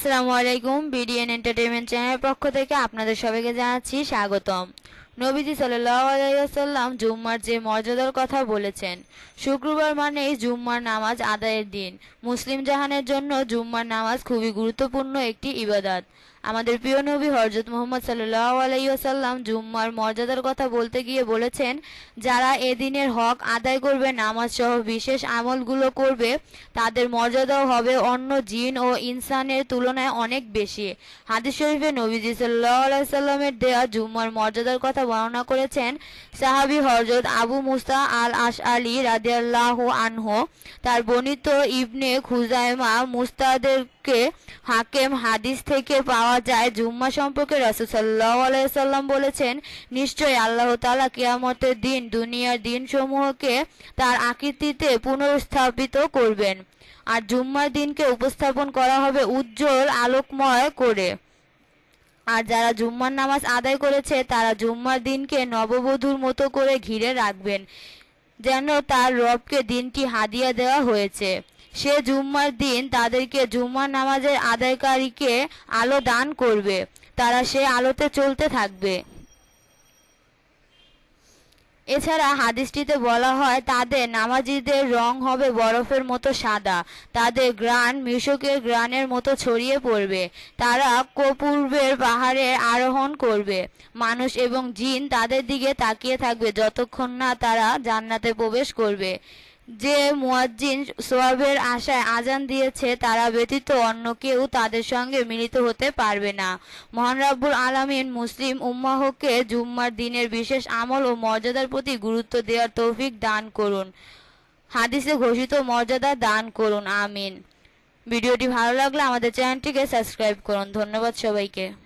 আসসালামু আলাইকুম, BDN entertainment চ্যানেলের পক্ষ থেকে আপনাদের সবাইকে জানাচ্ছি স্বাগতম। নবীজি সাল্লাম জুম্মার যে মর্যাদার কথা বলেছেন, শুক্রবার মানেই জুম্মার নামাজ আদায়ের দিন। মুসলিম জাহানের জন্য জুম্মার নামাজ খুবই গুরুত্বপূর্ণ একটি ইবাদত। আমাদের প্রিয় নবী হজরত মোহাম্মদ সাল্লাল্লাহু আলাইহি ওয়াসাল্লাম জুম্মার মর্যাদার কথা বলতে গিয়ে বলেছেন, যারা এদিনের হক আদায় করবে, নামাজ সহ বিশেষ আমলগুলো করবে, তাদের মর্যাদাও হবে অন্য জিন ও ইনসানের তুলনায় অনেক বেশি। হাদিস শরীফে নবীজি সাল্লাহ সাল্লামের দেয়া জুম্মার মর্যাদার কথা বর্ণনা করেছেন, সাহাবী হযরত আবু মুসা আল আশআলী রাদিয়াল্লাহু আনহু, তার বর্ণিত ইবনে খুজাইমা মুস্তাদেরকে হাকেম হাদিস থেকে পাওয়া যায়। জুম্মা সম্পর্কে সাল্লাল্লাহু আলাইহি বলেছেন, নিশ্চয়ই আল্লাহ তাআলা কিয়ামতের দিন, দুনিয়ার দিনসমূহকে তার আকৃতিতে পুনর্স্থাপিত করবেন। আর জুম্মার দিনকে উপস্থাপন করা হবে উজ্জ্বল, আলোকময় করে। আর যারা জুম্মার নামাজ আদায় করেছে, তারা জুম্মার দিনকে নববধূর মতো করে ঘিরে রাখবেন, যেন তার রবকে দিনটি হাদিয়া দেওয়া হয়েছে। সে জুম্মার দিন তাদেরকে জুম্মার নামাজের আদায়কারীকে আলো দান করবে। তারা সে আলোতে চলতে থাকবে। এছাড়া হাদিসটিতে বলা হয়, তাদের নামাজিদের রং হবে বরফের মতো সাদা, তাদের গ্রান মিশকের গ্রানের মতো ছড়িয়ে পড়বে, তারা কপূর্বের পাহাড়ে আরোহণ করবে। মানুষ এবং জিন তাদের দিকে তাকিয়ে থাকবে যতক্ষণ না তারা জান্নাতে প্রবেশ করবে। যে মুয়াজ্জিন সোয়াবের আশায় আজান দিয়েছে, তারা ব্যতীত অন্য কেউ তাদের সঙ্গে মিলিত হতে পারবে না। মহান রাব্বুল আলামিন মুসলিম উম্মাহকে জুম্মার দিনের বিশেষ আমল ও মর্যাদার প্রতি গুরুত্ব দেওয়ার তৌফিক দান করুন। হাদিসে ঘোষিত মর্যাদা দান করুন, আমিন। ভিডিওটি ভালো লাগলে আমাদের চ্যানেলটিকে সাবস্ক্রাইব করুন। ধন্যবাদ সবাইকে।